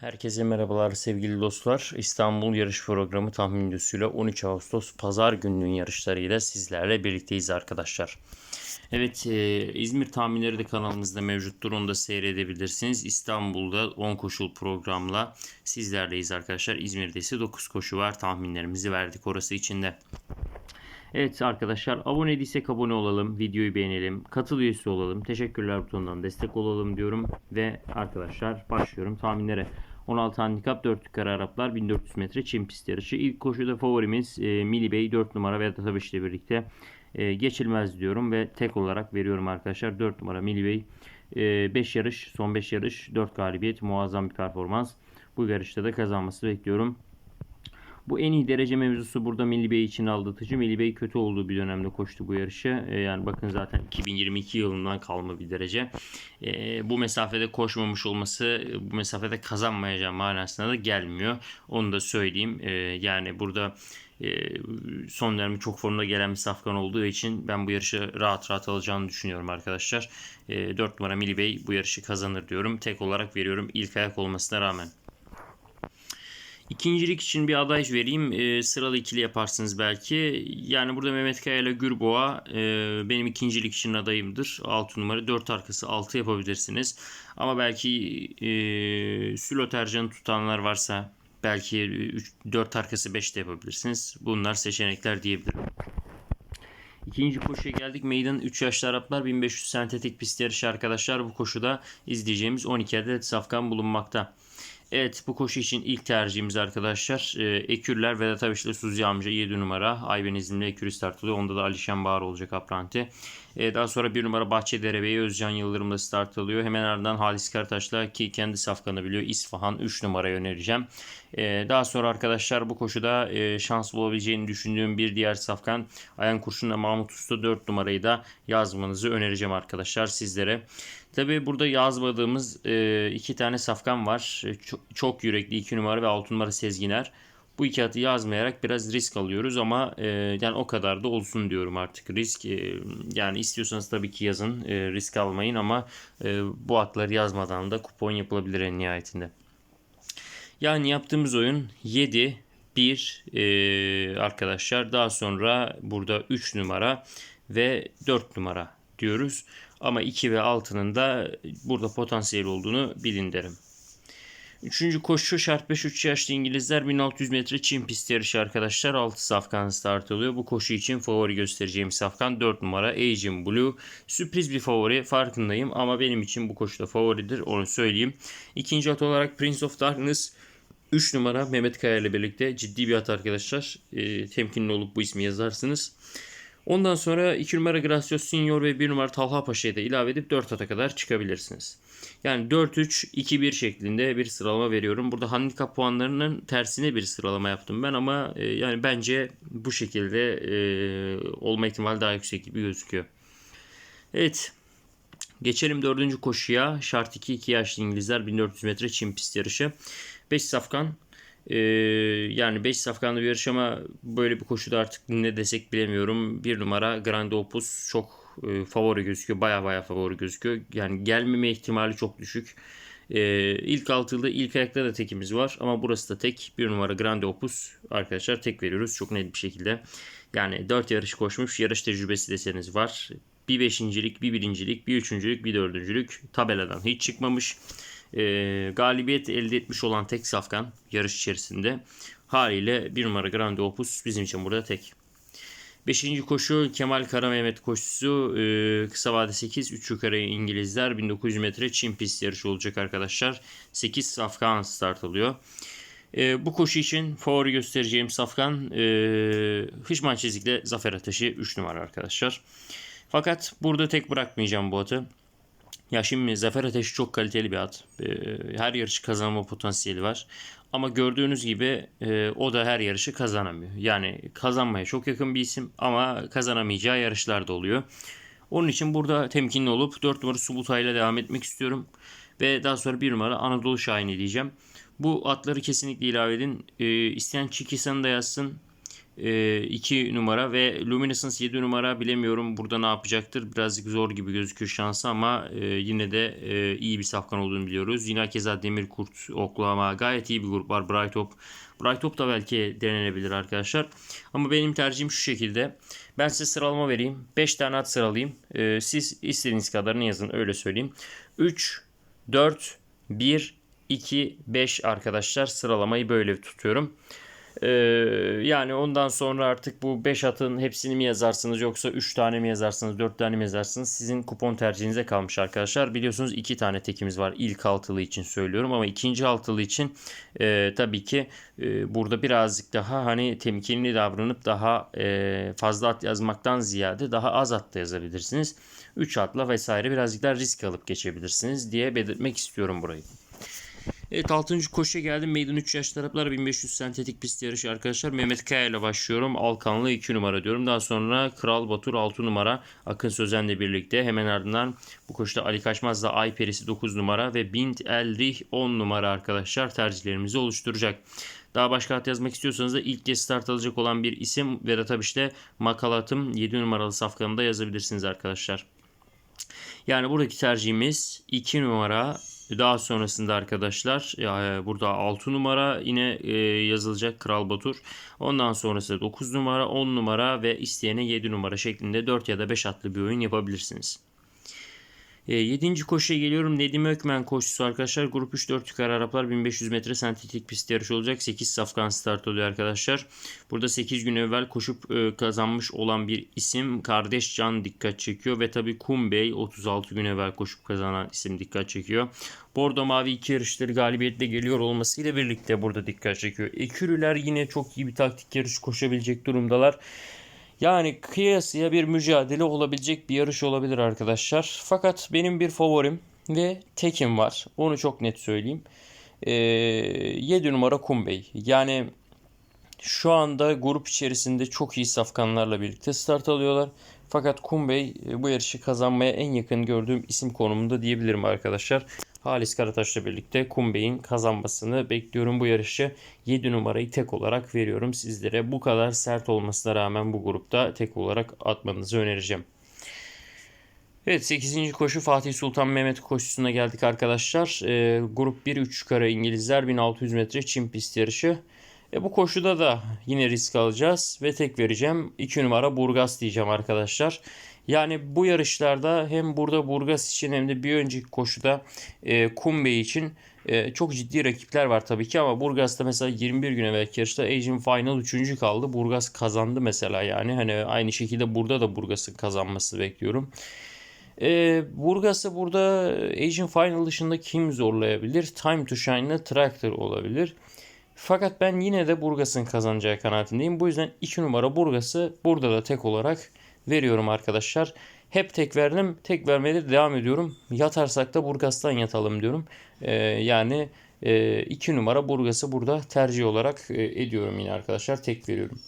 Herkese merhabalar sevgili dostlar. İstanbul yarış programı tahmin videosuyla 13 Ağustos pazar gününün yarışlarıyla sizlerle birlikteyiz arkadaşlar. Evet e, İzmir tahminleri de kanalımızda mevcuttur. Onu da seyredebilirsiniz. İstanbul'da 10 koşul programla sizlerleyiz arkadaşlar. İzmir'de ise 9 koşu var. Tahminlerimizi verdik orası içinde. Evet arkadaşlar abone değilsek abone olalım. Videoyu beğenelim. Katıl üyesi olalım. Teşekkürler butonundan destek olalım diyorum. Ve arkadaşlar başlıyorum tahminlere. 16 handikap 4 yukarı Araplar 1400 metre çim pist yarışı. İlk koşuda favorimiz e, Mili Bey 4 numara ve Tatabeş ile birlikte e, geçilmez diyorum ve tek olarak veriyorum arkadaşlar 4 numara Mili Bey. 5 yarış son 5 yarış 4 galibiyet muazzam bir performans. Bu yarışta da kazanması bekliyorum. Bu en iyi derece mevzusu burada Milli Bey için aldatıcı. Milli Bey kötü olduğu bir dönemde koştu bu yarışı. E, yani bakın zaten 2022 yılından kalma bir derece. E, bu mesafede koşmamış olması bu mesafede kazanmayacağı manasına da gelmiyor. Onu da söyleyeyim. E, yani burada son dönemde çok formda gelen bir safkan olduğu için ben bu yarışı rahat rahat alacağını düşünüyorum arkadaşlar. E, 4 numara Milli Bey bu yarışı kazanır diyorum. Tek olarak veriyorum ilk ayak olmasına rağmen. İkincilik için bir aday vereyim. E, sıralı ikili yaparsınız belki. Yani burada Mehmet Kaya ile Gürboğa e, benim ikincilik için adayımdır. 6 numara 4 arkası 6 yapabilirsiniz. Ama belki e, Sülo tercihini tutanlar varsa belki 3, 4 arkası 5 de yapabilirsiniz. Bunlar seçenekler diyebilirim. İkinci koşuya geldik. Meydan 3 yaşlı Araplar 1500 sentetik pist yarışı arkadaşlar. Bu koşuda izleyeceğimiz 12 adet safkan bulunmakta. Evet bu koşu için ilk tercihimiz arkadaşlar. E, Ekürler Vedat Aviş'le Suzi amca 7 numara. Ayben iznimle Ekürü start alıyor. Onda da Alişan Bağır olacak apranti. E, daha sonra 1 numara Bahçedere Bey Özcan Yıldırım'la start alıyor. Hemen ardından Halis Karataş'la ki kendi safkanı biliyor. İsfahan 3 numaraya önereceğim. E, daha sonra arkadaşlar bu koşuda e, şans bulabileceğini düşündüğüm bir diğer safkan Ayan Kurşun'la Mahmut Usta 4 numarayı da yazmanızı önereceğim arkadaşlar sizlere. Tabi burada yazmadığımız e, iki tane safkan var. E, çok, çok yürekli 2 numara ve 6 numara Sezginer. Bu iki atı yazmayarak biraz risk alıyoruz ama e, yani o kadar da olsun diyorum artık risk. E, yani istiyorsanız tabii ki yazın e, risk almayın ama e, bu atları yazmadan da kupon yapılabilir en nihayetinde. Yani yaptığımız oyun 7 1 e, arkadaşlar. Daha sonra burada 3 numara ve 4 numara diyoruz. Ama 2 ve 6'nın da burada potansiyel olduğunu bilin derim. Üçüncü koşu şart 5 3 yaşlı İngilizler 1600 metre çim pist yarışı arkadaşlar. 6 safkan start alıyor. Bu koşu için favori göstereceğim safkan 4 numara Agent Blue. Sürpriz bir favori farkındayım ama benim için bu koşuda favoridir onu söyleyeyim. İkinci at olarak Prince of Darkness 3 numara Mehmet Kaya ile birlikte ciddi bir at arkadaşlar. E, temkinli olup bu ismi yazarsınız. Ondan sonra 2 numara Gracios Senior ve 1 numara Talha Paşa'yı da ilave edip 4 ata kadar çıkabilirsiniz. Yani 4-3-2-1 şeklinde bir sıralama veriyorum. Burada handikap puanlarının tersine bir sıralama yaptım ben ama e, yani bence bu şekilde e, olma ihtimali daha yüksek gibi gözüküyor. Evet. Geçelim dördüncü koşuya. Şart 2 2 yaşlı İngilizler 1400 metre çim pist yarışı. 5 safkan ee, yani 5 safkanlı bir yarış ama böyle bir koşuda artık ne desek bilemiyorum. Bir numara Grande Opus çok e, favori gözüküyor. Baya baya favori gözüküyor. Yani gelmeme ihtimali çok düşük. Ee, ilk altılıda ilk ayakta da tekimiz var ama burası da tek. Bir numara Grande Opus arkadaşlar tek veriyoruz çok net bir şekilde. Yani 4 yarış koşmuş yarış tecrübesi deseniz var. Bir beşincilik, bir birincilik, bir üçüncülük, bir dördüncülük tabeladan hiç çıkmamış e, galibiyet elde etmiş olan tek safkan yarış içerisinde haliyle bir numara Grande Opus bizim için burada tek. Beşinci koşu Kemal Kara Mehmet koşusu e, kısa vade 8 3 yukarı İngilizler 1900 metre Çin pist yarışı olacak arkadaşlar. 8 safkan start alıyor. E, bu koşu için favori göstereceğim safkan e, Hışman Çizik'le Zafer Ateşi 3 numara arkadaşlar. Fakat burada tek bırakmayacağım bu atı. Ya şimdi Zafer Ateş çok kaliteli bir at. Ee, her yarışı kazanma potansiyeli var. Ama gördüğünüz gibi e, o da her yarışı kazanamıyor. Yani kazanmaya çok yakın bir isim ama kazanamayacağı yarışlar da oluyor. Onun için burada temkinli olup 4 numara Subutay ile devam etmek istiyorum. Ve daha sonra 1 numara Anadolu Şahin'i diyeceğim. Bu atları kesinlikle ilave edin. E, isteyen Çikisan'ı da yazsın. 2 numara ve Luminescence 7 numara bilemiyorum burada ne yapacaktır. Birazcık zor gibi gözüküyor şansı ama e, yine de e, iyi bir safkan olduğunu biliyoruz. Yine keza Demir Kurt, Oklahoma gayet iyi bir grup var. Bright Hope. Bright Hope da belki denenebilir arkadaşlar. Ama benim tercihim şu şekilde. Ben size sıralama vereyim. 5 tane at sıralayayım. E, siz istediğiniz kadarını yazın öyle söyleyeyim. 3, 4, 1, 2, 5 arkadaşlar sıralamayı böyle tutuyorum. Ee, yani ondan sonra artık bu 5 atın hepsini mi yazarsınız yoksa 3 tane mi yazarsınız 4 tane mi yazarsınız sizin kupon tercihinize kalmış arkadaşlar. Biliyorsunuz 2 tane tekimiz var ilk altılı için söylüyorum ama ikinci altılı için e, tabii ki e, burada birazcık daha hani temkinli davranıp daha e, fazla at yazmaktan ziyade daha az at da yazabilirsiniz. 3 atla vesaire birazcık daha risk alıp geçebilirsiniz diye belirtmek istiyorum burayı. Evet 6. koşuya geldim. Meydan 3 yaş taraflar 1500 sentetik pist yarışı arkadaşlar. Mehmet Kaya ile başlıyorum. Alkanlı 2 numara diyorum. Daha sonra Kral Batur 6 numara. Akın Sözen'le birlikte. Hemen ardından bu koşuda Ali Kaçmaz da Ay Perisi 9 numara ve Bint El Rih 10 numara arkadaşlar tercihlerimizi oluşturacak. Daha başka at yazmak istiyorsanız da ilk kez start alacak olan bir isim Vedat Abiş'te Makalatım 7 numaralı safkanında yazabilirsiniz arkadaşlar. Yani buradaki tercihimiz 2 numara daha sonrasında arkadaşlar burada 6 numara yine e, yazılacak Kral Batur. Ondan sonrasında 9 numara, 10 numara ve isteyene 7 numara şeklinde 4 ya da 5 atlı bir oyun yapabilirsiniz. E, 7. koşuya geliyorum. Nedim Ökmen koşusu arkadaşlar. Grup 3 4 yukarı Araplar 1500 metre sentetik pist yarışı olacak. 8 safkan start oluyor arkadaşlar. Burada 8 gün evvel koşup e, kazanmış olan bir isim kardeş Can dikkat çekiyor. Ve tabi Kumbey 36 gün evvel koşup kazanan isim dikkat çekiyor. Bordo Mavi iki yarışları galibiyetle geliyor olmasıyla birlikte burada dikkat çekiyor. Ekürüler yine çok iyi bir taktik yarış koşabilecek durumdalar. Yani kıyasıya bir mücadele olabilecek bir yarış olabilir arkadaşlar. Fakat benim bir favorim ve tekim var. Onu çok net söyleyeyim. Ee, 7 numara Kumbey. Yani şu anda grup içerisinde çok iyi safkanlarla birlikte start alıyorlar. Fakat Kumbey bu yarışı kazanmaya en yakın gördüğüm isim konumunda diyebilirim arkadaşlar. Halis Karataş'la birlikte Kumbey'in kazanmasını bekliyorum bu yarışı. 7 numarayı tek olarak veriyorum sizlere. Bu kadar sert olmasına rağmen bu grupta tek olarak atmanızı önereceğim. Evet 8. koşu Fatih Sultan Mehmet koşusuna geldik arkadaşlar. E, grup 1-3 kara İngilizler 1600 metre çim pist yarışı. E, bu koşuda da yine risk alacağız ve tek vereceğim. 2 numara Burgas diyeceğim arkadaşlar. Yani bu yarışlarda hem burada Burgas için hem de bir önceki koşuda e, Kumbe için e, çok ciddi rakipler var tabii ki ama Burgas'ta mesela 21 gün evvelki yarışta Asian Final 3. kaldı. Burgas kazandı mesela yani. Hani aynı şekilde burada da Burgas'ın kazanmasını bekliyorum. E, Burgas'ı burada Asian Final dışında kim zorlayabilir? Time to Shine'la Tractor olabilir. Fakat ben yine de Burgas'ın kazanacağı kanaatindeyim. Bu yüzden 2 numara Burgas'ı burada da tek olarak veriyorum arkadaşlar. Hep tek verdim. Tek vermeye de devam ediyorum. Yatarsak da Burgas'tan yatalım diyorum. Ee, yani 2 e, numara Burgas'ı burada tercih olarak e, ediyorum yine arkadaşlar. Tek veriyorum.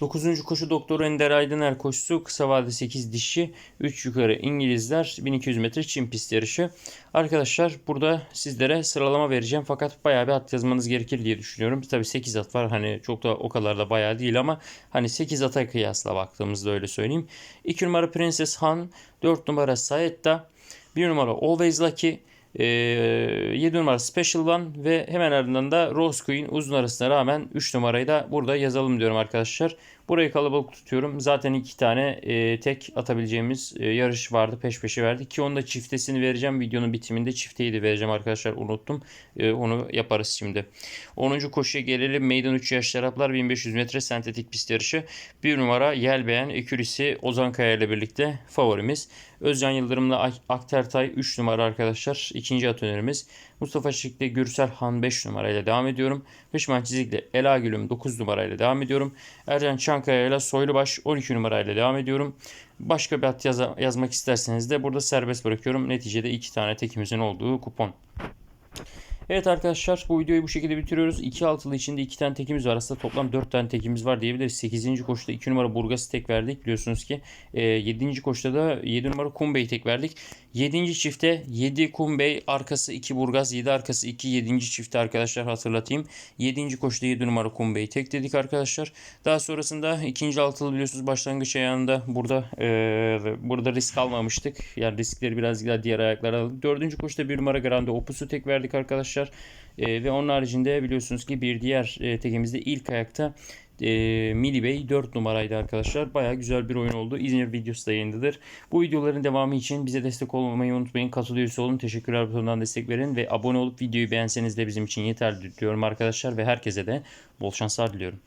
9. koşu Doktor Ender Aydıner koşusu kısa vade 8 dişi 3 yukarı İngilizler 1200 metre çim pist yarışı. Arkadaşlar burada sizlere sıralama vereceğim fakat bayağı bir at yazmanız gerekir diye düşünüyorum. Tabi 8 at var hani çok da o kadar da bayağı değil ama hani 8 ata kıyasla baktığımızda öyle söyleyeyim. 2 numara Princess Han, 4 numara Saetta, 1 numara Always Lucky, e, ee, 7 numara Special One ve hemen ardından da Rose Queen uzun arasına rağmen 3 numarayı da burada yazalım diyorum arkadaşlar. Burayı kalabalık tutuyorum. Zaten iki tane e, tek atabileceğimiz e, yarış vardı. Peş peşe verdik ki onda çiftesini vereceğim. Videonun bitiminde çifteyi de vereceğim arkadaşlar. Unuttum. E, onu yaparız şimdi. 10. koşuya gelelim. Meydan 3 yaş taraflar 1500 metre sentetik pist yarışı. Bir numara Yelbeğen Ekürisi Ozan Kaya ile birlikte favorimiz. Özcan Yıldırım'la Aktertay 3 numara arkadaşlar. İkinci at önerimiz. Mustafa Şik'le Gürsel Han 5 numarayla devam ediyorum. Hışman Çizik'le Ela Gülüm 9 numarayla devam ediyorum. Ercan Çankaya ile Soylubaş 12 numarayla devam ediyorum. Başka bir at yaz yazmak isterseniz de burada serbest bırakıyorum. Neticede iki tane tekimizin olduğu kupon. Evet arkadaşlar bu videoyu bu şekilde bitiriyoruz. 2 altılı içinde 2 tane tekimiz var. Aslında toplam 4 tane tekimiz var diyebiliriz. 8. koşuda 2 numara Burgas'ı tek verdik. Biliyorsunuz ki e, 7. koşuda da 7 numara Kumbey'i tek verdik. 7. çifte 7 Kumbey arkası 2 Burgaz 7 arkası 2 7. çifte arkadaşlar hatırlatayım. 7. koşuda 7 numara Kumbey tek dedik arkadaşlar. Daha sonrasında ikinci altılı biliyorsunuz başlangıç ayağında burada e, burada risk almamıştık. Yani riskleri biraz daha diğer ayaklara aldık. 4. koşuda 1 numara Grande Opus'u tek verdik arkadaşlar. E, ve onun haricinde biliyorsunuz ki bir diğer e, tekimizde ilk ayakta e, Mili Bey 4 numaraydı arkadaşlar. Baya güzel bir oyun oldu. İzmir videosu da yayındadır. Bu videoların devamı için bize destek olmayı unutmayın. Katılıyorsa olun. Teşekkürler butonundan destek verin ve abone olup videoyu beğenseniz de bizim için yeterli diyorum arkadaşlar ve herkese de bol şanslar diliyorum.